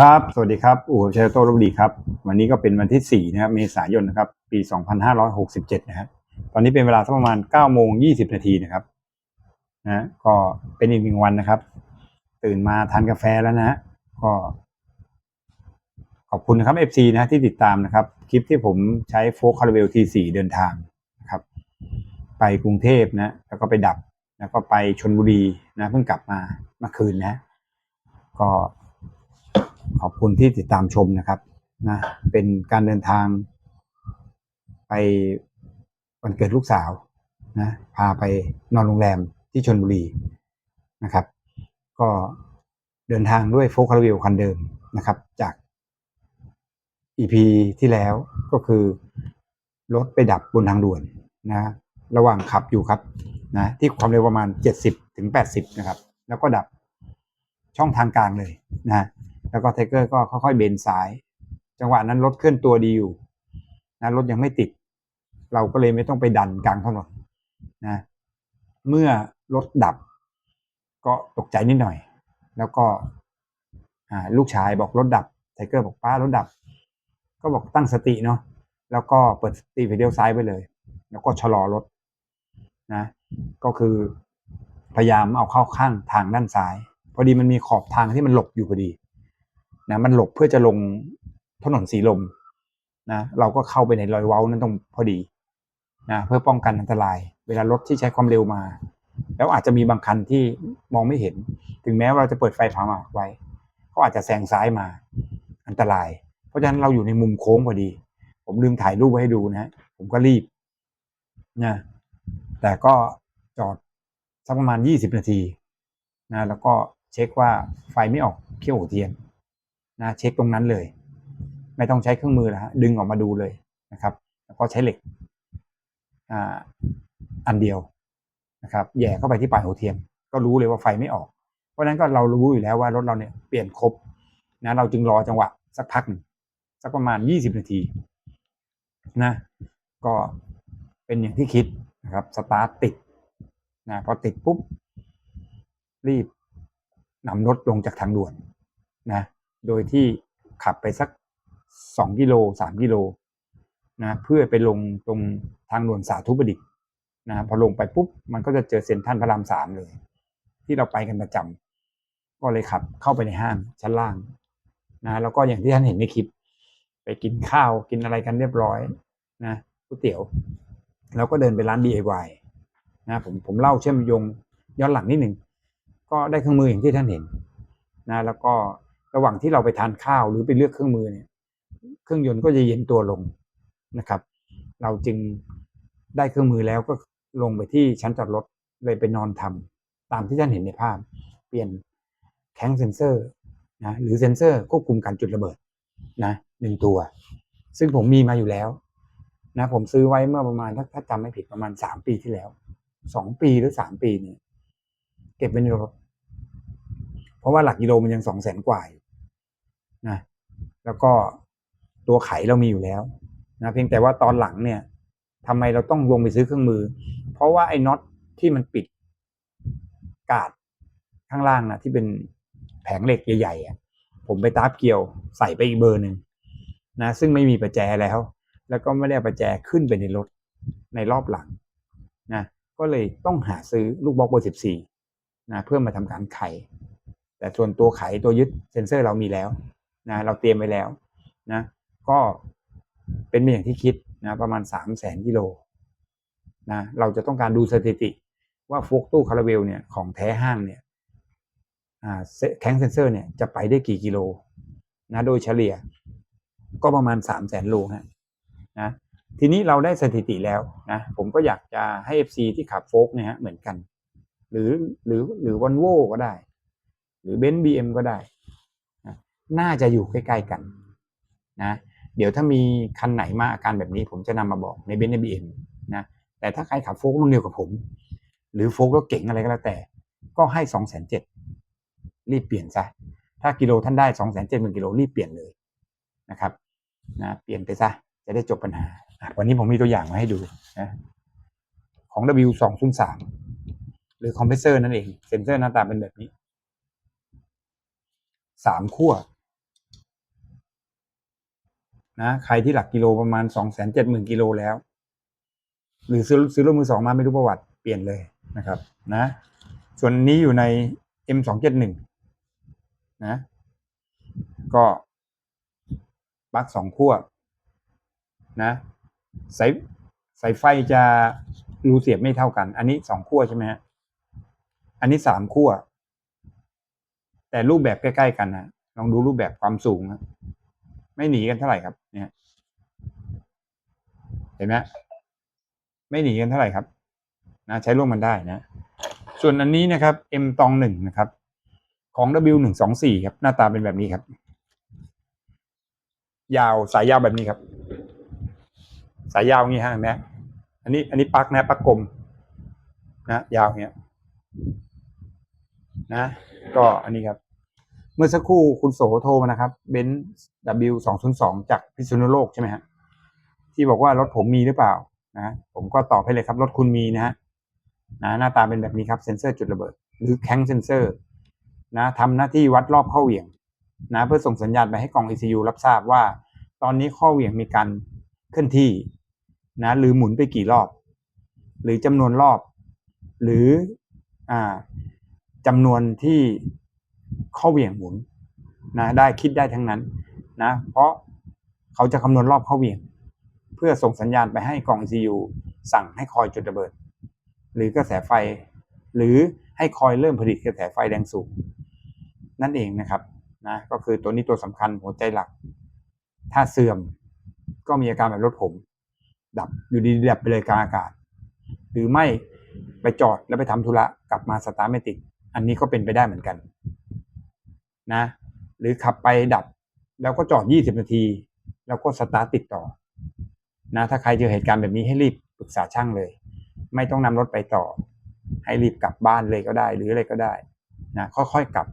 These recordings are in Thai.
ครับ สวัสดีครับ อู่เชลโต้ลบบุรีครับ วันนี้ก็เป็นวันที่ 4 นะครับ เมษายนนะครับ ปี 2567 นะครับ ตอนนี้เป็นเวลาสักประมาณ9โมง20 นาทีนะครับ นะ ก็เป็นอีกหนึ่งวันนะครับ ตื่นมาทานกาแฟแล้วนะฮะ ก็ ขอบคุณนะครับ FC นะที่ติดตามนะครับ คลิปที่ผมใช้โฟล์คาร์เวลทีสี่เดินทางนะครับ ไปกรุงเทพนะ แล้วก็ไปดับ แล้วก็ไปชนบุรีนะ เพิ่งกลับมาเมื่อคืนนะ ก็ ขอบคุณที่ติดตามชมนะครับนะเป็นการเดินทางไปวันเกิดลูกสาวนะพาไปนอนโรงแรมที่ชนบุรีนะครับ ก็เดินทางด้วยโฟล์คาร์วิลคันเดิมนะครับ จาก EP ที่แล้วก็คือรถไปดับบนทางด่วนนะระหว่างขับอยู่ครับนะที่ความเร็วประมาณ 70ถึง80 นะครับ แล้วก็ดับช่องทางกลางเลยนะ แล้วก็ไทเกอร์ก็ค่อยๆเบนซ้าย จังหวะนั้นรถเคลื่อนตัวดีอยู่นะรถยังไม่ติด เราก็เลยไม่ต้องไปดันกลางถนนนะเมื่อรถดับ ก็ตกใจนิดหน่อย แล้วก็ลูกชายบอกรถดับไทเกอร์บอกป้ารถดับ ก็บอกตั้งสติเนาะแล้วก็เปิดสติไปเดียวซ้ายไปเลย แล้วก็ชะลอรถนะ ก็คือพยายามเอาเข้าข้างทางด้านซ้าย พอดีมันมีขอบทางที่มันหลบอยู่พอดี นะมันหลบเพื่อจะลงถนนสีลมนะเราก็เข้าไปในรอยเว้านั้นตรงพอดีนะเพื่อป้องกันอันตราย เวลารถที่ใช้ความเร็วมา แล้วอาจจะมีบางคันที่มองไม่เห็น ถึงแม้ว่าเราจะเปิดไฟผ่าหมากไว้ก็อาจจะแซงซ้ายมาอันตราย เพราะฉะนั้นเราอยู่ในมุมโค้งพอดี ผมลืมถ่ายรูปไว้ให้ดูนะผมก็รีบนะแต่ก็จอดสักประมาณยี่สิบนาทีนะแล้วก็เช็คว่าไฟไม่ออกเขี้ยวเทียน นะเช็คตรงนั้นเลย ไม่ต้องใช้เครื่องมือแล้วฮะดึงออกมาดูเลยนะครับ แล้วก็ใช้เหล็กอ่าอันเดียวนะครับแย่เข้าไปที่ปลายหัวเทียนก็รู้เลยว่าไฟไม่ออก เพราะนั้นก็เรารู้อยู่แล้วว่ารถเราเนี่ยเปลี่ยนครบนะเราจึงรอจังหวะสักพักสักประมาณยี่สิบนาทีนะก็เป็นอย่างที่คิดนะครับสตาร์ทติดนะพอติดปุ๊บรีบนำรถลงจากทางด่วนนะ โดยที่ขับไปสักสองกิโลสามกิโลนะเพื่อไปลงตรงทางด่วนสาธุประดิษฐ์นะพอลงไปปุ๊บมันก็จะเจอเซ็นทรัลพระรามสามเลย ที่เราไปกันประจำก็เลยขับเข้าไปในห้างชั้นล่างนะแล้วก็อย่างที่ท่านเห็นในคลิป ไปกินข้าวกินอะไรกันเรียบร้อยนะก๋วยเตี๋ยวแล้วก็เดินไปร้าน DIY นะผมผมเล่าเชื่อมโยงย้อนหลังนิดหนึ่งก็ได้เครื่องมืออย่างที่ท่านเห็นนะแล้วก็ ระหว่างที่เราไปทานข้าวหรือไปเลือกเครื่องมือเนี่ยเครื่องยนต์ก็จะเย็นตัวลงนะครับ เราจึงได้เครื่องมือแล้วก็ลงไปที่ชั้นจอดรถเลยไปนอนทำตามที่ท่านเห็นในภาพ เปลี่ยนแข้งเซนเซอร์นะหรือเซนเซอร์ควบคุมการจุดระเบิดนะหนึ่งตัว ซึ่งผมมีมาอยู่แล้วนะผมซื้อไว้เมื่อประมาณถ้าถ้าจำไม่ผิดประมาณสามปีที่แล้วสองปีหรือสามปีเนี่ยเก็บไว้ในรถเพราะว่าหลักกิโลมันยังสองแสนกว่าอยู่ นะแล้วก็ตัวไขเรามีอยู่แล้วนะเพียงแต่ว่าตอนหลังเนี่ยทำไมเราต้องลงไปซื้อเครื่องมือ เพราะว่าไอ้น็อตที่มันปิดกาดข้างล่างนะที่เป็นแผงเหล็กใหญ่ๆอะผมไปตาบเกี่ยวใส่ไปอีกเบอร์หนึ่งนะซึ่งไม่มีประแจแล้ว แล้วก็ไม่ได้ประแจขึ้นไปในรถในรอบหลังนะก็เลยต้องหาซื้อลูกบล็อกเบอร์สิบสี่นะเพื่อมาทำการไข แต่ส่วนตัวไขตัวยึดเซ็นเซอร์เรามีแล้ว นะเราเตรียมไว้แล้วนะก็เป็นไปอย่างที่คิดนะประมาณสามแสนกิโลนะเราจะต้องการดูสถิติว่าโฟกตู้คาราเวลเนี่ยของแท้ห้างเนี่ยอ่าแข้งเซนเซอร์เนี่ยจะไปได้กี่กิโลนะโดยเฉลี่ยก็ประมาณสามแสนโลฮะนะทีนี้เราได้สถิติแล้วนะผมก็อยากจะให้ FC ที่ขับโฟกเนี่ยฮะเหมือนกัน หรือหรือหรือวันโวก็ได้ หรือเบนซ์บีเอ็มก็ได้ น่าจะอยู่ใกล้ๆกันนะเดี๋ยวถ้ามีคันไหนมาอาการแบบนี้ ผมจะนำมาบอกในเบนซ์บีเอ็มนะแต่ถ้าใครขับโฟกรุ่นเดียวกับผม หรือโฟกรถเก๋งอะไรก็แล้วแต่ ก็ให้สองแสนเจ็ดรีบเปลี่ยนซะถ้ากิโลท่านได้สองแสนเจ็ดหมื่นกิโลรีบเปลี่ยนเลยนะครับนะเปลี่ยนไปซะจะได้จบปัญหา วันนี้ผมมีตัวอย่างมาให้ดูนะของ W สองศูนย์สามหรือคอมเพรสเซอร์นั่นเอง เซนเซอร์หน้าตาเป็นแบบนี้สามขั้ว นะใครที่หลักกิโลประมาณสองแสนเจ็ดหมื่นกิโลแล้ว หรือซื้อซื้อรถมือสองมาไม่รู้ประวัติเปลี่ยนเลยนะครับ นะ ส่วนนี้อยู่ใน M สองเจ็ดหนึ่งนะ ก็ปลั๊กสองขั้วนะสายสายไฟจะรูเสียบไม่เท่ากัน อันนี้สองขั้วใช่ไหมฮะอันนี้สามขั้วแต่รูปแบบใกล้ๆกันนะลองดูรูปแบบความสูงนะ ไม่หนีกันเท่าไหร่ครับเนี่ยเห็นไหมไม่หนีกันเท่าไหร่ครับนะใช้ร่วมมันได้นะ ส่วนอันนี้นะครับ M ตองหนึ่งนะครับ ของ W หนึ่งสองสี่ครับ หน้าตาเป็นแบบนี้ครับ ยาวสายยาวแบบนี้ครับ สายยาวอย่างนี้ฮะเห็นไหมอันนี้ อันนี้ปักนะปักกลม นะ ยาวอย่างเงี้ยนะ ก็อันนี้ครับ เมื่อสักครู่คุณโสโทรมานะครับเบนซ์ W สองศูนย์สองจากพิษณุโลกใช่ไหมฮะที่บอกว่ารถผมมีหรือเปล่านะผมก็ตอบให้เลยครับ รถคุณมีนะฮะนะหน้าตาเป็นแบบนี้ครับเซนเซอร์จุดระเบิด หรือแข้งเซนเซอร์นะทำหน้าที่วัดรอบข้อเหวี่ยงนะเพื่อส่งสัญญาณไปให้กล่อง ECU รับทราบว่า ตอนนี้ข้อเหวี่ยงมีการเคลื่อนที่นะหรือหมุนไปกี่รอบ หรือจำนวนรอบ หรืออ่าจำนวนที่ ข้อเหวี่ยงหมุนนะได้คิดได้ทั้งนั้นนะเพราะเขาจะคำนวณรอบข้อเหวี่ยง เพื่อส่งสัญญาณไปให้กล่อง ECU สั่งให้คอยจุดระเบิด หรือกระแสไฟ หรือให้คอยเริ่มผลิตกระแสไฟแรงสูง นั่นเองนะครับนะก็คือตัวนี้ตัวสำคัญหัวใจหลัก ถ้าเสื่อมก็มีอาการแบบรถผม ดับอยู่ดีๆดับไปเลยกลางอากาศ หรือไม่ไปจอดแล้วไปทำธุระกลับมาสตาร์ไม่ติด อันนี้ก็เป็นไปได้เหมือนกัน นะ หรือขับไปดับ แล้วก็จอด 20 นาที แล้วก็สตาร์ทติดต่อนะถ้าใครเจอเหตุการณ์แบบนี้ให้รีบปรึกษาช่างเลย ไม่ต้องนำรถไปต่อ ให้รีบกลับบ้านเลยก็ได้ หรืออะไรก็ได้นะค่อยๆกลับ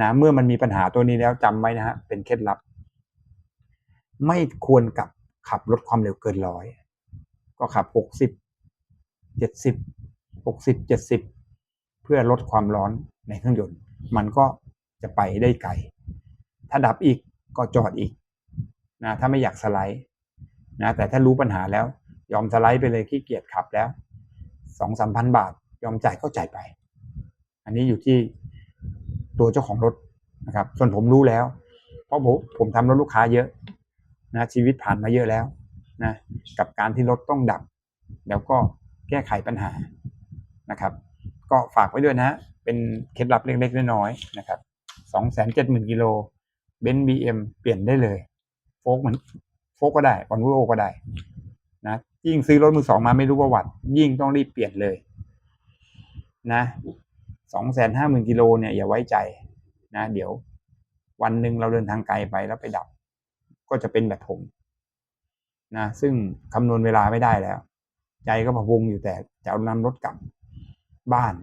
นะเมื่อมันมีปัญหาตัวนี้แล้วจำไว้นะฮะเป็นเคล็ดลับ ไม่ควรกลับขับรถความเร็วเกินร้อยก็ขับ 60 70 60 70 เพื่อลดความร้อนในเครื่องยนต์ มันก็ จะไปได้ไกล ถ้าดับอีกก็จอดอีกนะถ้าไม่อยากสไลด์นะแต่ถ้ารู้ปัญหาแล้ว ยอมสไลด์ไปเลยขี้เกียจขับแล้วสองสามพันบาท ยอมจ่ายก็จ่ายไป อันนี้อยู่ที่ตัวเจ้าของรถนะครับ ส่วนผมรู้แล้ว เพราะผมผมทำรถลูกค้าเยอะนะชีวิตผ่านมาเยอะแล้วนะกับการที่รถต้องดับ แล้วก็แก้ไขปัญหานะครับ ก็ฝากไว้ด้วยนะ เป็นเคล็ดลับเล็กๆน้อยๆนะครับ สองแสนเจ็ดหมื่นกิโลเบนซ์บีเอ็มเปลี่ยนได้เลย โฟกมันโฟกก็ได้วอนโวก็ได้นะยิ่งซื้อรถมือสองมาไม่รู้ประวัติ ยิ่งต้องรีบเปลี่ยนเลยนะสองแสนห้าหมื่นกิโลเนี่ยอย่าไว้ใจนะ เดี๋ยว วันหนึ่งเราเดินทางไกลไปแล้วไปดับ ก็จะเป็นแบบผมนะซึ่งคำนวณเวลาไม่ได้แล้ว ใจก็พะวงอยู่แต่จะเอานำรถกลับบ้าน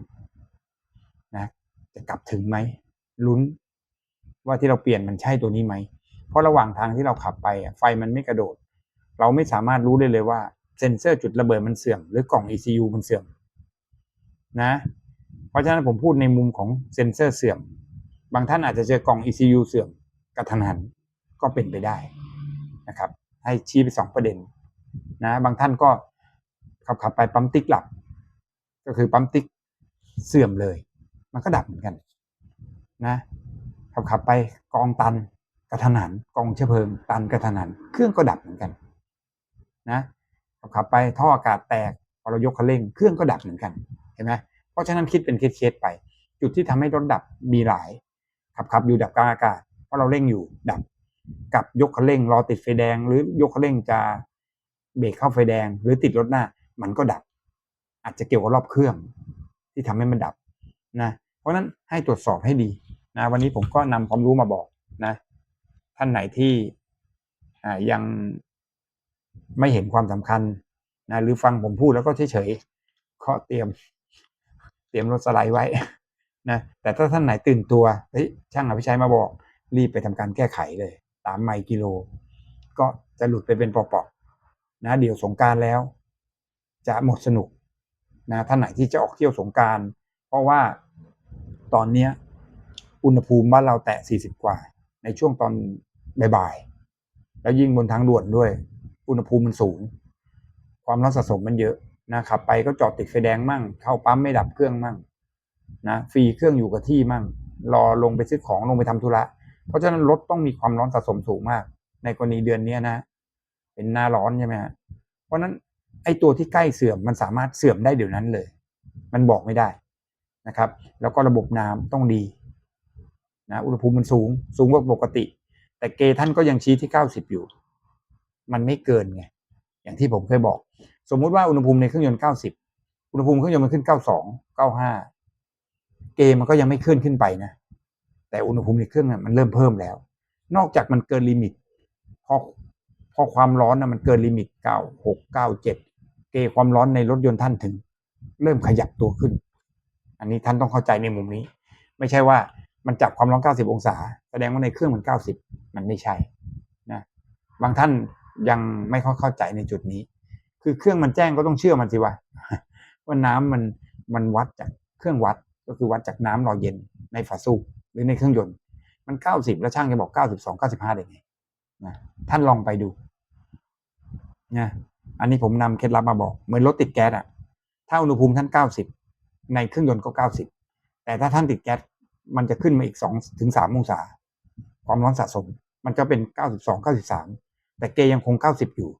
นะจะกลับถึงไหม ลุ้นว่าที่เราเปลี่ยนมันใช่ตัวนี้ไหม เพราะระหว่างทางที่เราขับไปไฟมันไม่กระโดด เราไม่สามารถรู้ได้เลยว่าเซ็นเซอร์จุดระเบิดมันเสื่อม หรือกล่อง ECU มันเสื่อมนะ เพราะฉะนั้นผมพูดในมุมของเซ็นเซอร์เสื่อม บางท่านอาจจะเจอกล่อง ECU เสื่อมกระทันหันก็เป็นไปได้นะครับ ให้ชี้ไปสองประเด็นนะ บางท่านก็ขับขับไปปั๊มติ๊กหลับ ก็คือปั๊มติ๊กเสื่อมเลย มันก็ดับเหมือนกัน นะขับขับไปกองตันกระทันหันกองเชื้อเพลิง ตันกระทันหันเครื่องก็ดับเหมือนกัน นะขับขับไปท่ออากาศแตกพอเรายกคันเร่งเครื่องก็ดับเหมือนกันเห็นไหมเพราะฉะนั้นคิดเป็นเคสๆไป จุดที่ทำให้รถดับมีหลายขับขับอยู่ดับกลางอากาศเพราะเราเร่งอยู่ดับ กับยกคันเร่งรอติดไฟแดง หรือยกคันเร่งจะเบรกเข้าไฟแดง หรือติดรถหน้า มันก็ดับ อาจจะเกี่ยวกับรอบเครื่องที่ทำให้มันดับนะเพราะฉะนั้นให้ตรวจสอบให้ดี นะวันนี้ผมก็นำความรู้มาบอกนะ ท่านไหนที่ยังไม่เห็นความสำคัญนะหรือฟังผมพูดแล้วก็เฉยๆก็เตรียม เตรียมรถสไลด์ไว้นะแต่ถ้าท่านไหนตื่นตัวเฮ้ยช่างอภิชัยมาบอก รีบไปทำการแก้ไขเลย ตามไมล์กิโล ก็จะหลุดไปเป็นปอกๆนะเดี๋ยวสงการแล้ว จะหมดสนุกนะท่านไหนที่จะออกเที่ยวสงการ เพราะว่าตอนเนี้ย อุณหภูมิบ้านเราแตะ 40 กว่า ในช่วงตอนบ่ายๆแล้วยิ่งบนทางด่วนด้วย อุณหภูมิมันสูง ความร้อนสะสมมันเยอะนะขับไปก็จอดติดไฟแดงมั่ง เข้าปั๊มไม่ดับเครื่องมั่งนะฟรีเครื่องอยู่กับที่มั่ง รอลงไปซื้อของลงไปทำธุระ เพราะฉะนั้นรถต้องมีความร้อนสะสมสูงมาก ในกรณีเดือนนี้นะ เป็นหน้าร้อนใช่ไหมฮะเพราะฉะนั้นไอ้ตัวที่ใกล้เสื่อมมันสามารถเสื่อมได้เดี๋ยวนั้นเลย มันบอกไม่ได้นะครับ แล้วก็ระบบน้ำต้องดี นะอุณหภูมิมันสูง สูงกว่าปกติ แต่เกท่านก็ยังชี้ที่เก้าสิบอยู่ มันไม่เกินไงอย่างที่ผมเคยบอก สมมุติว่าอุณหภูมิในเครื่องยนต์เก้าสิบอุณหภูมิเครื่องยนต์มันขึ้นเก้าสองเก้าห้าเกมันก็ยังไม่ขึ้นขึ้นไปนะ แต่อุณหภูมิในเครื่องน่ะมันเริ่มเพิ่มแล้ว นอกจากมันเกินลิมิตพอพอความร้อนนะมันเกินลิมิตเก้าหกเก้าเจ็ดเกความร้อนในรถยนต์ท่านถึง เริ่มขยับตัวขึ้น อันนี้ท่านต้องเข้าใจในมุมนี้ ไม่ใช่ว่า มันจับความร้อน 90 องศา แสดงว่าในเครื่องมัน 90 มันไม่ใช่นะบางท่านยังไม่ค่อยเข้าใจในจุดนี้ คือเครื่องมันแจ้งก็ต้องเชื่อมันสิว่าว่าน้ำมันมันวัดจากเครื่องวัดก็คือวัดจากน้ำหล่อเย็นในฝาสูบหรือในเครื่องยนต์ มัน 90 แล้วช่างจะบอก 92 95 ได้ไงนะท่านลองไปดูนะอันนี้ผมนำเคล็ดลับมาบอก เหมือนรถติดแก๊สอะถ้าอุณหภูมิท่าน 90 ในเครื่องยนต์ก็ 90 แต่ถ้าท่านติดแก๊ส มันจะขึ้นมาอีก2ถึง3องศา ความร้อนสะสม มันก็เป็น92 93แต่เกยังคง90อยู่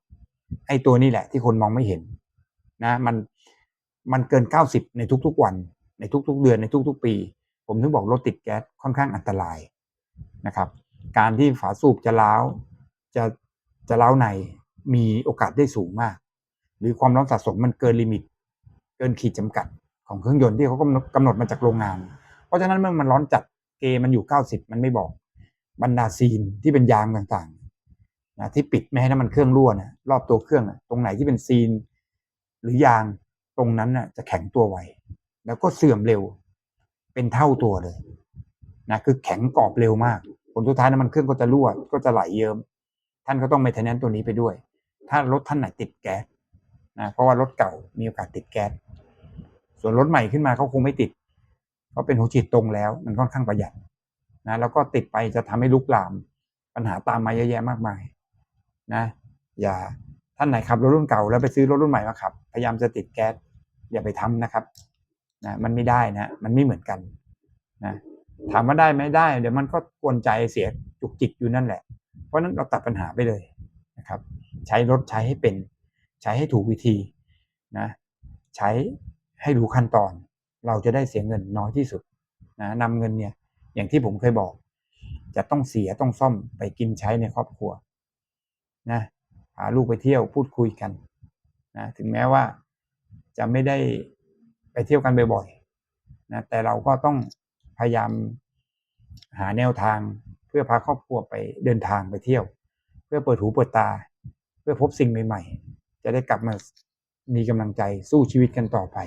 ไอ้ตัวนี้แหละที่คนมองไม่เห็น นะ มันมันเกิน90ในทุกๆวัน ในทุก ๆ เดือนในทุก ๆ ปี ผมถึงบอกรถติดแก๊สค่อนข้างอันตรายนะครับ การที่ฝาสูบจะล้าวจะจะล้าวในมีโอกาสได้สูงมาก หรือความร้อนสะสมมันเกินลิมิต เกินขีดจำกัดของเครื่องยนต์ที่เขากำหนดมาจากโรงงาน ราะฉะนั้นเมื่อมันร้อนจัดเกมันอยู่90มันไม่บอกบรรดาซีนที่เป็นยางต่างๆนะที่ปิดไม่ให้น้ำมันเครื่องรั่วนะรอบตัวเครื่องนะตรงไหนที่เป็นซีน หรือยางตรงนั้นนะจะแข็งตัวไวแล้วก็เสื่อมเร็ว เป็นเท่าตัวเลยนะคือแข็งกรอบเร็วมาก ผลสุดท้ายน้ำมันเครื่องก็จะรั่วก็จะไหลเยิ้มท่านก็ต้องไปทนแนนตัวนี้ไปด้วย ถ้ารถท่านไหนติดแก๊สนะเพราะว่ารถเก่ามีโอกาสติดแก๊สส่วนรถใหม่ขึ้นมาเขาคงไม่ติด เพราะเป็นหัวฉีดตรงแล้ว มันค่อนข้างประหยัดนะแล้วก็ติดไปจะทำให้ลุกลาม ปัญหาตามมาเยอะแยะมากมายนะ อย่าท่านไหนขับรถรุ่นเก่าแล้วไปซื้อรถรุ่นใหม่มาขับ พยายามจะติดแก๊สอย่าไปทำนะครับนะมันไม่ได้นะ มันไม่เหมือนกันนะถามว่าได้ไหมได้ เดี๋ยวมันก็กวนใจเสียจุกจิกอยู่นั่นแหละ เพราะนั้นเราตัดปัญหาไปเลยนะครับ ใช้รถใช้ให้เป็น ใช้ให้ถูกวิธีนะ ใช้ให้รู้ขั้นตอน เราจะได้เสียเงินน้อยที่สุดนะนำเงินเนี่ยอย่างที่ผมเคยบอก จะต้องเสียต้องซ่อมไปกินใช้ในครอบครัวนะพาลูกไปเที่ยวพูดคุยกันนะถึงแม้ว่าจะไม่ได้ไปเที่ยวกันบ่อยๆนะแต่เราก็ต้องพยายามหาแนวทางเพื่อพาครอบครัวไปเดินทางไปเที่ยว เพื่อเปิดหูเปิดตา เพื่อพบสิ่งใหม่ ๆ จะได้กลับมามีกำลังใจสู้ชีวิตกันต่อไป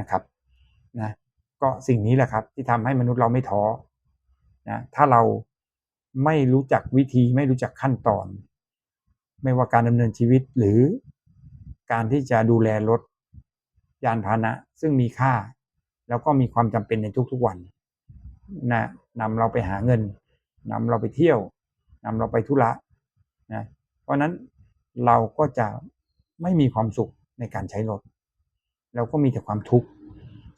นะครับ นะก็สิ่งนี้แหละครับ ที่ทำให้มนุษย์เราไม่ท้อนะถ้าเราไม่รู้จักวิธีไม่รู้จักขั้นตอน ไม่ว่าการดำเนินชีวิตหรือการที่จะดูแลรถยานพาหนะ ซึ่งมีค่า แล้วก็มีความจำเป็นในทุกๆวันนะนำเราไปหาเงินนำเราไปเที่ยวนำเราไปธุระนะเพราะนั้นเราก็จะไม่มีความสุขในการใช้รถ เราก็มีแต่ความทุกข์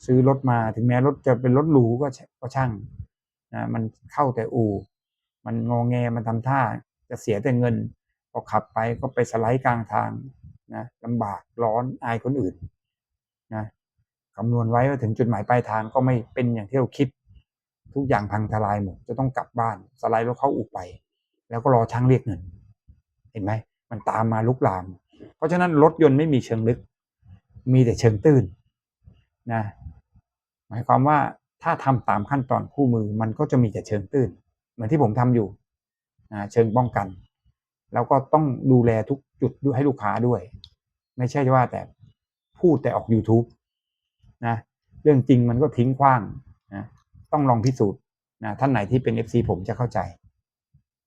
ซื้อรถมาถึงแม้รถจะเป็นรถหรูก็ก็ช่างนะมันเข้าแต่อู่ มันงองแงมันทำท่า จะเสียแต่เงินพอขับไปก็ไปสไลด์กลางทางนะลำบากร้อนอายคนอื่นนะคำนวณไว้ว่าถึงจุดหมายปลายทางก็ไม่เป็นอย่างที่เราคิด ทุกอย่างพังทลายหมดจะต้องกลับบ้านสไลด์รถเข้าอู่ไป แล้วก็รอช่างเรียกเงิน เห็นไหมมันตามมาลุกลาม เพราะฉะนั้นรถยนต์ไม่มีเชิงลึก มีแต่เชิงตื้นนะ มายความว่าถ้าทำตามขั้นตอนคู่มือมันก็จะมีแต่เชิงตื้น เหมือนที่ผมทำอยู่เชิงป้องกัน แล้วก็ต้องดูแลทุกจุดด้วยให้ลูกค้าด้วย ไม่ใช่ว่าแต่พูดแต่ออก YouTube นะเรื่องจริงมันก็ทิ้งขว้างนะต้องลองพิสูจน์นะท่านไหนที่เป็น FC ผมจะเข้าใจ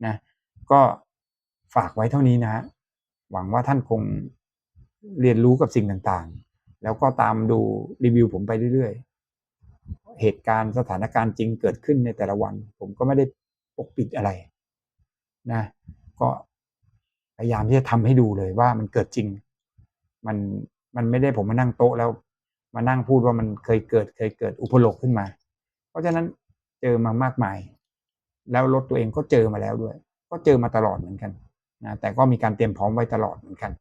นะก็ฝากไว้เท่านี้นะฮะหวังว่าท่านคงเรียนรู้กับสิ่งต่างๆ แล้วก็ตามดูรีวิวผมไปเรื่อยๆ เหตุการณ์สถานการณ์จริงเกิดขึ้นในแต่ละวัน ผมก็ไม่ได้ปกปิดอะไรนะ ก็พยายามที่จะทำให้ดูเลยว่ามันเกิดจริง มันมันไม่ได้ผมมานั่งโต๊ะแล้ว มานั่งพูดว่ามันเคยเกิดเคยเกิดอุปโลกขึ้นมา เพราะฉะนั้นเจอมามากมาย แล้วรถตัวเองก็เจอมาแล้วด้วย ก็เจอมาตลอดเหมือนกันนะแต่ก็มีการเตรียมพร้อมไว้ตลอดเหมือนกัน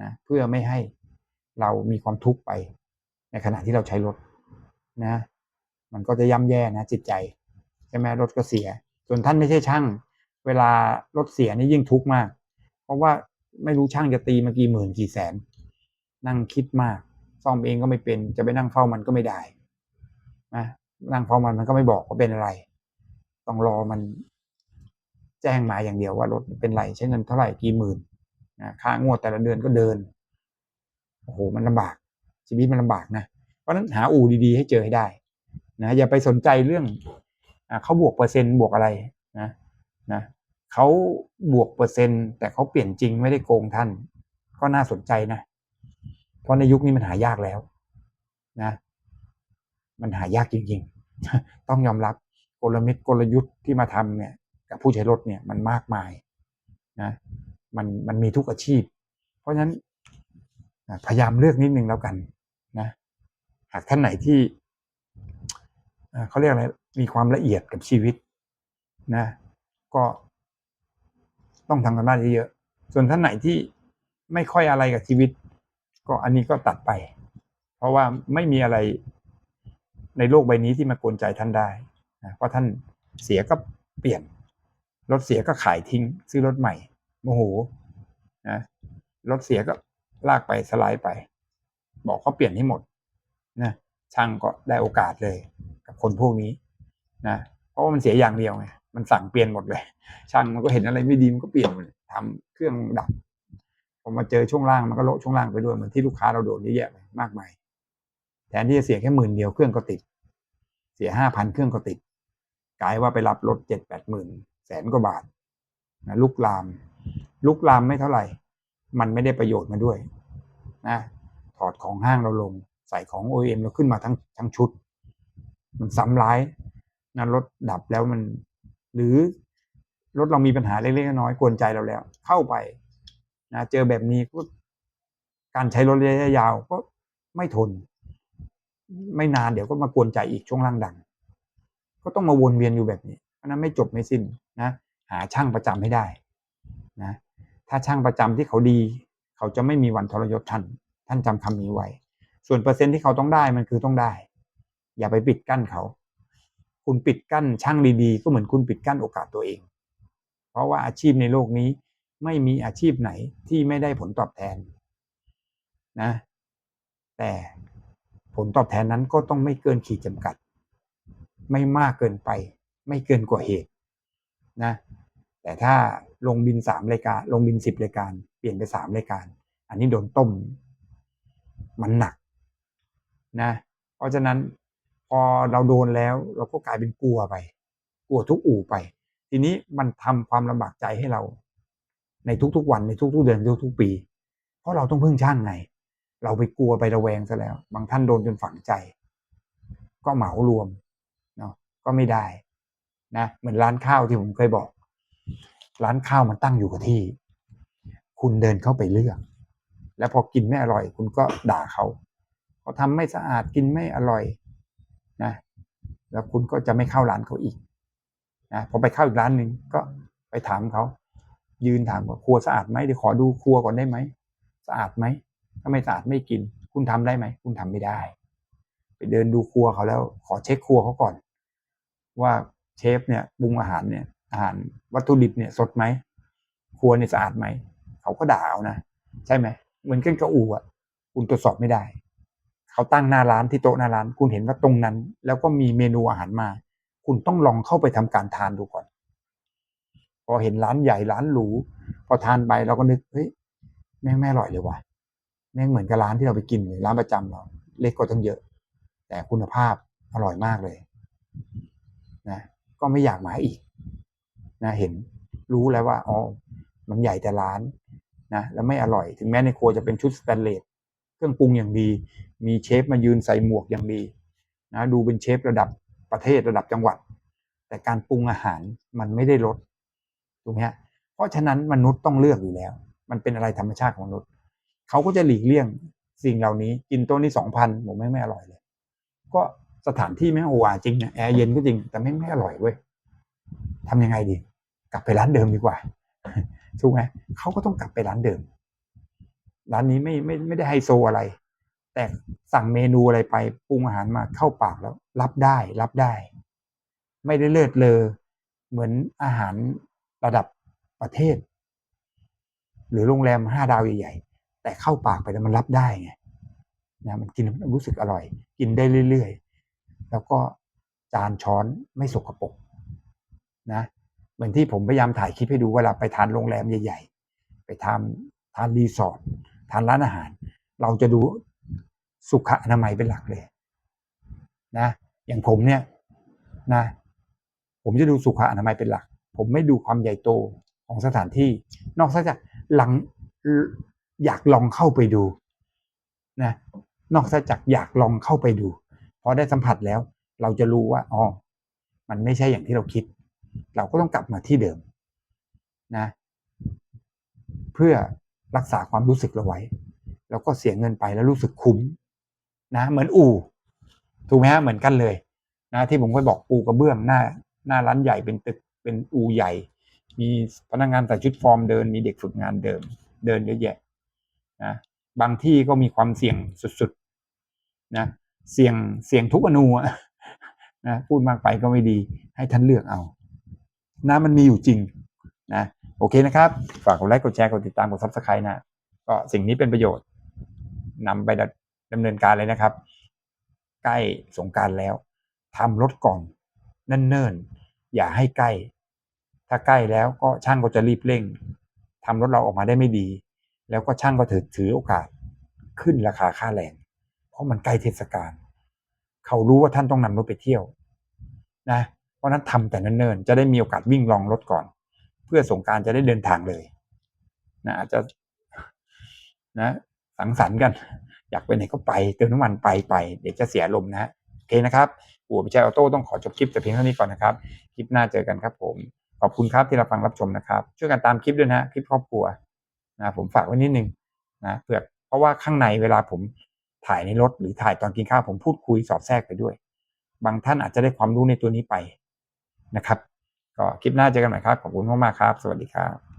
นะเพื่อไม่ให้เรามีความทุกข์ไปในขณะที่เราใช้รถนะ มันก็จะย่ำแย่นะจิตใจใช่ไหมรถก็เสีย ส่วนท่านไม่ใช่ช่าง เวลารถเสียนี่ยิ่งทุกข์มาก เพราะว่าไม่รู้ช่างจะตีมากี่หมื่นกี่แสน นั่งคิดมาก ซ่อมเองก็ไม่เป็น จะไปนั่งเฝ้ามันก็ไม่ได้นะนั่งเฝ้ามันมันก็ไม่บอกว่าเป็นอะไร ต้องรอมันแจ้งมาอย่างเดียวว่ารถเป็นไรใช้เงินเท่าไหร่กี่หมื่นนะค่างวดแต่ละเดือนก็เดินโอ้โหมันลำบากชีวิตมันลำบากนะเพราะฉะนั้นหาอู่ดีๆ ให้เจอให้ได้ นะอย่าไปสนใจเรื่องอเขาบวกเปอร์เซ็นต์บวกอะไรนะนะเขาบวกเปอร์เซ็นต์ แต่เขาเปลี่ยนจริงไม่ได้โกงท่าน ก็น่าสนใจนะ เพราะในยุคนี้มันหายากแล้วนะ มันหายากจริงๆ ต้องยอมรับกลเม็ดกลยุทธ์ที่มาทำเนี่ย กับผู้ใช้รถเนี่ยมันมากมายนะมันมันมีทุกอาชีพ เพราะฉะนั้นพยายามเลือกนิดนึงแล้วกันนะ หากท่านไหนที่ เขาเรียกอะไรมีความละเอียดกับชีวิตนะ ก็ต้องทำกันบ้านเยอะๆส่วนท่านไหนที่ไม่ค่อยอะไรกับชีวิต ก็อันนี้ก็ตัดไป เพราะว่าไม่มีอะไรในโลกใบนี้ที่มากวนใจท่านได้นะเพราะท่านเสียก็เปลี่ยนรถเสียก็ขายทิ้ง ซื้อรถใหม่โมโหนะรถเสียก็ลากไปสไลด์ไป บอกเขาเปลี่ยนให้หมดนะช่างก็ได้โอกาสเลย กับคนพวกนี้นะเพราะว่ามันเสียอย่างเดียวไงมันสั่งเปลี่ยนหมดเลย ช่างมันก็เห็นอะไรไม่ดีมันก็เปลี่ยนเลยทำเครื่องดับพอมาเจอช่วงล่างมันก็โละช่วงล่างไปด้วยเหมือนที่ลูกค้าเราโดนเยอะแยะไปมากมายแทนที่จะเสียแค่หมื่นเดียวเครื่องก็ติด เสียห้าพันเครื่องก็ติดกลายว่าไปรับรถเจ็ดแปดหมื่นแสนกว่าบาทนะลุกลาม ลุกลามไม่เท่าไหร่ มันไม่ได้ประโยชน์มาด้วยนะถอดของห้างเราลง ใส่ของ OEM เราขึ้นมาทั้งทั้งชุด มันซ้ำร้ายนะรถดับแล้วมัน หรือรถเรามีปัญหาเล็กๆน้อยๆกวนใจเราแล้ว เข้าไปนะเจอแบบนี้ก็การใช้รถระยะยาวก็ไม่ทน ไม่นานเดี๋ยวก็มากวนใจอีกช่วงล่างดัง ก็ต้องมาวนเวียนอยู่แบบนี้ เพราะนั้นไม่จบไม่สิ้นนะหาช่างประจำให้ได้นะถ้าช่างประจำที่เขาดี เขาจะไม่มีวันทรยศท่าน ท่านจำคำนี้ไว้ ส่วนเปอร์เซ็นต์ที่เขาต้องได้มันคือต้องได้ อย่าไปปิดกั้นเขา คุณปิดกั้นช่างดีๆ ก็เหมือนคุณปิดกั้นโอกาสตัวเอง เพราะว่าอาชีพในโลกนี้ไม่มีอาชีพไหนที่ไม่ได้ผลตอบแทนนะ แต่ผลตอบแทนนั้นก็ต้องไม่เกินขีดจำกัด ไม่มากเกินไป ไม่เกินกว่าเหตุนะ แต่ถ้าลงบินสามรายการ ลงบินสิบรายการ เปลี่ยนไปสามรายการ อันนี้โดนต้ม มันหนักนะ เพราะฉะนั้น อเราโดนแล้วเราก็กลายเป็นกลัวไป กลัวทุกอู่ไป ทีนี้มันทำความลำบากใจให้เรา ในทุกๆวันในทุกๆเดือนทุกๆปี เพราะเราต้องพึ่งช่างไง เราไปกลัวไประแวงซะแล้ว บางท่านโดนจนฝังใจ ก็เหมารวมเนาะก็ไม่ได้นะเหมือนร้านข้าวที่ผมเคยบอก ร้านข้าวมันตั้งอยู่กับที่ คุณเดินเข้าไปเลือกแล้วพอกินไม่อร่อย คุณก็ด่าเขาเขาทำไม่สะอาดกินไม่อร่อย แล้วคุณก็จะไม่เข้าร้านเขาอีกนะพอไปเข้าอีกร้านหนึ่งก็ไปถามเขายืนถามว่าครัวสะอาดไหมเดี๋ยวขอดูครัวก่อนได้ไหมสะอาดไหมถ้าไม่สะอาดไม่กิน คุณทำได้ไหมคุณทำไม่ได้ ไปเดินดูครัวเขาแล้ว ขอเช็คครัวเขาก่อน ว่าเชฟเนี่ยปรุงอาหารเนี่ยอาหารวัตถุดิบเนี่ยสดไหมครัวเนี่ยสะอาดไหมเขาก็ด่าเอานะใช่ไหมเหมือนกันกับอู่อะ คุณตรวจสอบไม่ได้ เขาตั้งหน้าร้านที่โต๊ะหน้าร้าน คุณเห็นว่าตรงนั้น แล้วก็มีเมนูอาหารมา คุณต้องลองเข้าไปทำการทานดูก่อน พอเห็นร้านใหญ่ร้านหรูพอทานไปเราก็นึกเฮ้ยแม่งไม่อร่อยเลยว่ะแม่งเหมือนกับร้านที่เราไปกินเลยร้านประจำเราเล็กกว่าตั้งเยอะ แต่คุณภาพอร่อยมากเลยนะก็ไม่อยากมาอีกนะเห็นรู้แล้วว่าอ๋อมันใหญ่แต่ร้านนะแล้วไม่อร่อย ถึงแม้ในครัวจะเป็นชุดสแตนเลสเครื่องปรุงอย่างดี มีเชฟมายืนใส่หมวกอย่างดีนะดูเป็นเชฟระดับประเทศระดับจังหวัด แต่การปรุงอาหารมันไม่ได้ลดถูกไหมฮะเพราะฉะนั้นมนุษย์ต้องเลือกอยู่แล้ว มันเป็นอะไรธรรมชาติของมนุษย์เขาก็จะหลีกเลี่ยงสิ่งเหล่านี้กินโต๊ะนี้สองพันผมไม่ไม่อร่อยเลย ก็สถานที่ไม่โออาจริงนะแอร์เย็นก็จริงแต่ไม่ไม่อร่อยเว้ยทำยังไงดี กลับไปร้านเดิมดีกว่าถูกไหมเขาก็ต้องกลับไปร้านเดิม ร้านนี้ไม่ไม่ไม่ได้ไฮโซอะไร แต่สั่งเมนูอะไรไปปรุงอาหารมาเข้าปากแล้ว รับได้รับได้ ไม่ได้เลิศเลอเหมือนอาหารระดับประเทศ หรือโรงแรมห้าดาวใหญ่ๆแต่เข้าปากไปแล้วมันรับได้ไงนะมันกินรู้สึกอร่อย กินได้เรื่อยๆ แล้วก็จานช้อนไม่สกปรกนะเหมือนที่ผมพยายามถ่ายคลิปให้ดูเวลาไปทานโรงแรมใหญ่ ๆ ไปทานทานรีสอร์ททานร้านอาหาร เราจะดู สุขอนามัยเป็นหลักเลยนะอย่างผมเนี่ยนะผมจะดูสุขอนามัยเป็นหลัก ผมไม่ดูความใหญ่โตของสถานที่ นอกจากหลังอยากลองเข้าไปดูนะนอกจากอยากลองเข้าไปดูพอได้สัมผัสแล้ว เราจะรู้ว่าอ๋อมันไม่ใช่อย่างที่เราคิด เราก็ต้องกลับมาที่เดิมนะเพื่อรักษาความรู้สึกเราไว้ แล้วก็เสียเงินไปแล้วรู้สึกคุ้ม นะเหมือนอู่ถูกไหมฮะเหมือนกันเลยนะที่ผมเคยบอกปูกระเบื้องหน้าหน้าร้านใหญ่เป็นตึกเป็นอู่ใหญ่ มีพนักงานใส่ชุดฟอร์มเดิน มีเด็กฝึกงานเดินเดินเยอะแยะนะบางที่ก็มีความเสี่ยงสุดๆนะเสี่ยงเสี่ยงทุกอนูนะพูดมากไปก็ไม่ดีให้ท่านเลือกเอานะมันมีอยู่จริงนะโอเคนะครับ ฝากกดไลค์กดแชร์กดติดตามกดซับสไครต์นะก็สิ่งนี้เป็นประโยชน์นำไป ดำเนินการเลยนะครับ ใกล้สงการแล้วทำรถก่อนเนิ่นอย่าให้ใกล้ ถ้าใกล้แล้วก็ช่างก็จะรีบเร่งทำรถเราออกมาได้ไม่ดี แล้วก็ช่างก็ถือถือโอกาส ขึ้นราคาค่าแรงเพราะมันใกล้เทศกาลเขารู้ว่าท่านต้องนำรถไปเที่ยว นะ เพราะนั้นทำแต่เนิ่นๆจะได้มีโอกาสวิ่งลองรถก่อน เพื่อสงการจะได้เดินทางเลยนะอาจจะนะสังสรรค์กัน อยากไปไหนก็ไปเติมน้ำมันไปไปเดี๋ยวจะเสียลมนะฮะโอเคนะครับหัวพิชัยออโต้ต้องขอจบคลิปแต่เพียงเท่านี้ก่อนนะครับคลิปหน้าเจอกันครับผมขอบคุณครับที่เรับฟังรับชมนะครับ ช่วยกันตามคลิปด้วยนะคลิปครอบครัวนะผมฝากไว้นิดนึงนะเผื่อเพราะว่าข้างในเวลาผมถ่ายในรถหรือถ่ายตอนกินข้าวผมพูดคุยสอดแทรกไปด้วย บางท่านอาจจะได้ความรู้ในตัวนี้ไปนะครับ ก็คลิปหน้าเจอกันใหม่ครับขอบคุณมากๆครับ สวัสดีครับ